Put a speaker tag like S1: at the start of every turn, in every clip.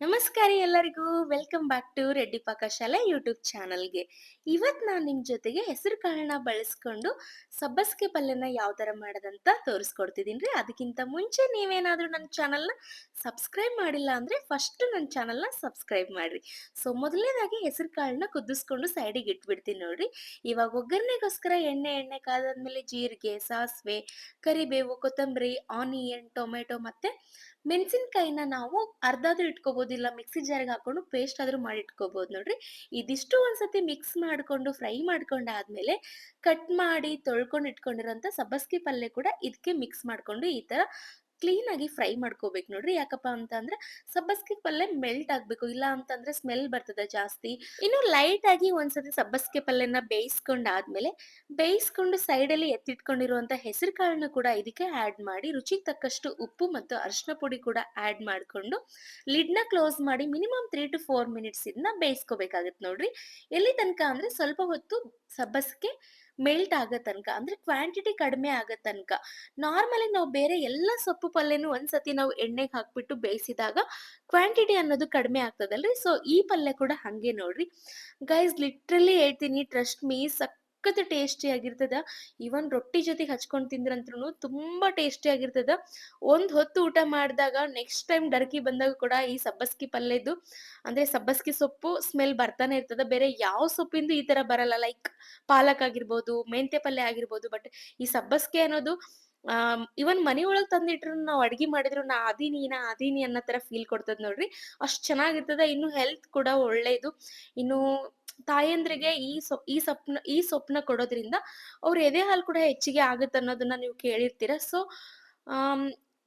S1: ನಮಸ್ಕಾರ ಎಲ್ಲರಿಗೂ. Welcome back to Reddy Pakashale YouTube ಚಾನಲ್ಗೆ ಇವತ್ತು ನಾನು ನಿಮ್ಮ ಜೊತೆಗೆ ಹೆಸರು ಕಾಳನ್ನ ಬಳಸ್ಕೊಂಡು ಸಬ್ಬಸ್ಗೆ ಪಲ್ಯನ ಯಾವ ಥರ ಮಾಡೋದಂತ ತೋರಿಸ್ಕೊಡ್ತಿದ್ದೀನಿ ರೀ ಅದಕ್ಕಿಂತ ಮುಂಚೆ ನೀವೇನಾದರೂ ನನ್ನ ಚಾನಲ್ನ ಸಬ್ಸ್ಕ್ರೈಬ್ ಮಾಡಿಲ್ಲ ಅಂದರೆ ಫಸ್ಟ್ ನನ್ನ ಚಾನಲ್ನ ಸಬ್ಸ್ಕ್ರೈಬ್ ಮಾಡಿರಿ. ಸೊ ಮೊದಲನೇದಾಗಿ ಹೆಸರು ಕಾಳನ್ನ ಕುದಿಸ್ಕೊಂಡು ಸೈಡಿಗೆ ಇಟ್ಬಿಡ್ತೀನಿ ನೋಡ್ರಿ. ಇವಾಗ ಒಗ್ಗರಣೆಗೋಸ್ಕರ ಎಣ್ಣೆ ಎಣ್ಣೆ ಕಾದಾದ್ಮೇಲೆ ಜೀರಿಗೆ, ಸಾಸಿವೆ, ಕರಿಬೇವು, ಕೊತ್ತಂಬರಿ ಆನಿಯನ್ ಟೊಮೆಟೊ ಮತ್ತು ಮೆಣಸಿನ್ಕಾಯಿನ ನಾವು ಅರ್ಧಾದ್ರೂ ಇಟ್ಕೋಬೋದಿಲ್ಲ ಮಿಕ್ಸಿ ಜಾರಿಗೆ ಹಾಕೊಂಡು ಪೇಸ್ಟ್ ಆದ್ರೂ ಮಾಡಿ ಇಟ್ಕೋಬೋದು ನೋಡ್ರಿ. ಇದಿಷ್ಟು ಒಂದ್ಸತಿ ಮಿಕ್ಸ್ ಮಾಡ್ಕೊಂಡು ಫ್ರೈ ಮಾಡ್ಕೊಂಡಾದ್ಮೇಲೆ ಕಟ್ ಮಾಡಿ ತೊಳ್ಕೊಂಡು ಇಟ್ಕೊಂಡಿರೋಂಥ ಸಬ್ಬಸ್ಗೆ ಪಲ್ಯ ಕೂಡ ಇದಕ್ಕೆ ಮಿಕ್ಸ್ ಮಾಡ್ಕೊಂಡು ಈ ತರ ಕ್ಲೀನ್ ಆಗಿ ಫ್ರೈ ಮಾಡ್ಕೋಬೇಕು ನೋಡ್ರಿ. ಯಾಕಪ್ಪ ಅಂತಂದ್ರೆ ಸಬ್ಬಸ್ಗೆ ಪಲ್ಯ ಮೆಲ್ಟ್ ಆಗ್ಬೇಕು. ಇಲ್ಲ ಅಂತಂದ್ರೆ ಸ್ಮೆಲ್ ಬರ್ತದೆ ಜಾಸ್ತಿ. ಇನ್ನು ಲೈಟ್ ಆಗಿ ಒಂದ್ಸತಿ ಸಬ್ಬಸ್ಗೆ ಪಲ್ಯನ ಬೇಯಿಸ್ಕೊಂಡಾದ್ಮೇಲೆ ಬೇಯಿಸ್ಕೊಂಡು ಸೈಡಲ್ಲಿ ಎತ್ತಿಟ್ಕೊಂಡಿರುವಂತ ಹೆಸರು ಕಾಳನ್ನ ಕೂಡ ಇದಕ್ಕೆ ಆಡ್ ಮಾಡಿ, ರುಚಿಗೆ ತಕ್ಕಷ್ಟು ಉಪ್ಪು ಮತ್ತು ಅರಿಶಿನ ಪುಡಿ ಕೂಡ ಆಡ್ ಮಾಡಿಕೊಂಡು ಲಿಡ್ನ ಕ್ಲೋಸ್ ಮಾಡಿ minimum three to four minutes ಇದನ್ನ ಬೇಯಿಸ್ಕೋಬೇಕಾಗತ್ತೆ ನೋಡ್ರಿ. ಎಲ್ಲಿ ತನಕ ಅಂದ್ರೆ ಸ್ವಲ್ಪ ಹೊತ್ತು ಸಬ್ಬಸ್ಗೆ ಮೆಲ್ಟ್ ಆಗೋ ತನಕ, ಅಂದ್ರೆ ಕ್ವಾಂಟಿಟಿ ಕಡಿಮೆ ಆಗೋ ತನಕ ನಾರ್ಮಲಿ ನಾವು ಬೇರೆ ಎಲ್ಲ ಸೊಪ್ಪು ಪಲ್ಯನೂ ಒಂದ್ಸತಿ ನಾವು ಎಣ್ಣೆಗೆ ಹಾಕ್ಬಿಟ್ಟು ಬೇಯಿಸಿದಾಗ ಕ್ವಾಂಟಿಟಿ ಅನ್ನೋದು ಕಡಿಮೆ ಆಗ್ತದಲ್ರಿ? ಸೊ ಈ ಪಲ್ಯ ಕೂಡ ಹಂಗೆ ನೋಡ್ರಿ. ಗೈಸ್ ಲಿಟ್ರಲಿ ಹೇಳ್ತೀನಿ ಟ್ರಸ್ಟ್ ಮೀ ಸಖತ್ ಟೇಸ್ಟಿ ಆಗಿರ್ತದ. ಇವನ್ ರೊಟ್ಟಿ ಜೊತೆ ಹಚ್ಕೊಂಡು ತಿಂದ್ರಂತ್ರು ತುಂಬಾ ಟೇಸ್ಟಿ ಆಗಿರ್ತದ. ಒಂದ್ ಹೊತ್ತು ಊಟ ಮಾಡಿದಾಗ ನೆಕ್ಸ್ಟ್ ಟೈಮ್ ಡರ್ಕಿ ಬಂದಾಗ ಕೂಡ ಈ ಸಬ್ಬಸ್ಕಿ ಪಲ್ಯದ್ದು, ಅಂದ್ರೆ ಸಬ್ಬಸ್ಗಿ ಸೊಪ್ಪು ಸ್ಮೆಲ್ ಬರ್ತಾನೆ ಇರ್ತದ. ಬೇರೆ ಯಾವ ಸೊಪ್ಪಿಂದ ಈ ತರ ಬರಲ್ಲ. ಲೈಕ್ ಪಾಲಕ್ ಆಗಿರ್ಬೋದು ಮೆಂತೆ ಪಲ್ಯ ಆಗಿರ್ಬೋದು ಬಟ್ ಈ ಸಬ್ಬಸ್ಕಿ ಅನ್ನೋದು ಆ ಇವನ್ ಮನಿ ಒಳಗ್ ತಂದಿಟ್ರು ನಾವ್ ಅಡ್ಗಿ ಮಾಡಿದ್ರು ನಾ ಅದೀನಿ ನಾ ಅದೀನಿ ಅನ್ನೋ ತರ ಫೀಲ್ ಕೊಡ್ತದ ನೋಡ್ರಿ. ಅಷ್ಟ್ ಚೆನ್ನಾಗಿರ್ತದ. ಇನ್ನು ಹೆಲ್ತ್ ಕೂಡ ಒಳ್ಳೇದು. ಇನ್ನು ತಾಯಂದ್ರಿಗೆ ಈ ಸೊ, ಈ ಸೊಪ್ನ, ಈ ಸೊಪ್ಪನ್ನ ಕೊಡೋದ್ರಿಂದ ಅವ್ರ ಎದೆ ಹಾಲು ಕೂಡ ಹೆಚ್ಚಿಗೆ ಆಗುತ್ತೆ ಅನ್ನೋದನ್ನ ನೀವು ಕೇಳಿರ್ತೀರ. ಸೊ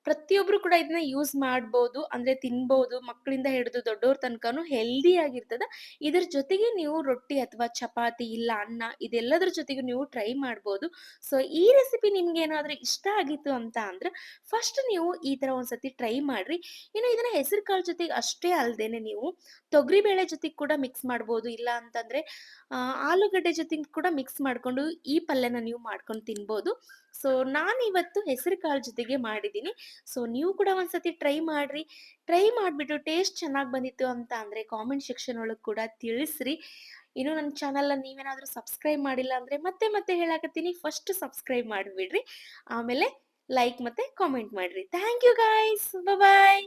S1: ಪ್ರತಿಯೊಬ್ರು ಕೂಡ ಇದನ್ನ ಯೂಸ್ ಮಾಡ್ಬೋದು, ಅಂದ್ರೆ ತಿನ್ಬೋದು ಮಕ್ಕಳಿಂದ ಹಿಡಿದು ದೊಡ್ಡವ್ರ ತನಕನು ಹೆಲ್ದಿ ಆಗಿರ್ತದ. ಇದ್ರ ಜೊತೆಗೆ ನೀವು ರೊಟ್ಟಿ ಅಥವಾ ಚಪಾತಿ ಇಲ್ಲ ಅನ್ನ ಇದೆಲ್ಲದ್ರ ಜೊತೆಗೆ ನೀವು ಟ್ರೈ ಮಾಡ್ಬೋದು. ಸೊ ಈ ರೆಸಿಪಿ ನಿಮ್ಗೆ ಏನಾದ್ರೂ ಇಷ್ಟ ಆಗಿತ್ತು ಅಂತ ಅಂದ್ರೆ ಫಸ್ಟ್ ನೀವು ಈ ತರ ಒಂದ್ಸತಿ ಟ್ರೈ ಮಾಡ್ರಿ. ಇನ್ನು ಇದನ್ನ ಹೆಸರು ಕಾಳು ಜೊತೆಗೆ ಅಷ್ಟೇ ಅಲ್ದೇನೆ ನೀವು ತೊಗರಿ ಬೇಳೆ ಜೊತೆಗೆ ಕೂಡ ಮಿಕ್ಸ್ ಮಾಡ್ಬೋದು. ಇಲ್ಲ ಅಂತಂದ್ರೆ ಆಲೂಗಡ್ಡೆ ಜೊತೆಗೆ ಕೂಡ ಮಿಕ್ಸ್ ಮಾಡ್ಕೊಂಡು ಈ ಪಲ್ಯನ ನೀವು ಮಾಡ್ಕೊಂಡು ತಿನ್ಬೋದು. ಸೊ ನಾನು ಇವತ್ತು ಹೆಸರು ಕಾಳು ಜೊತೆಗೆ ಮಾಡಿದ್ದೀನಿ. ಸೊ ನೀವು ಕೂಡ ಒಂದ್ಸತಿ ಟ್ರೈ ಮಾಡ್ರಿ. ಟ್ರೈ ಮಾಡಿಬಿಟ್ಟು ಟೇಸ್ಟ್ ಚೆನ್ನಾಗಿ ಬಂದಿತ್ತು ಅಂತ ಅಂದರೆ ಕಾಮೆಂಟ್ ಸೆಕ್ಷನ್ ಒಳಗೆ ಕೂಡ ತಿಳಿಸ್ರಿ. ಇನ್ನು ನನ್ನ ಚಾನಲ್ನ ನೀವೇನಾದರೂ ಸಬ್ಸ್ಕ್ರೈಬ್ ಮಾಡಿಲ್ಲ ಅಂದರೆ ಮತ್ತೆ ಮತ್ತೆ ಹೇಳಾಕತ್ತೀನಿ. First subscribe ಮಾಡಿಬಿಡ್ರಿ. ಆಮೇಲೆ ಲೈಕ್ ಮತ್ತೆ ಕಾಮೆಂಟ್ ಮಾಡಿರಿ. Thank you guys. ಬಾಯ್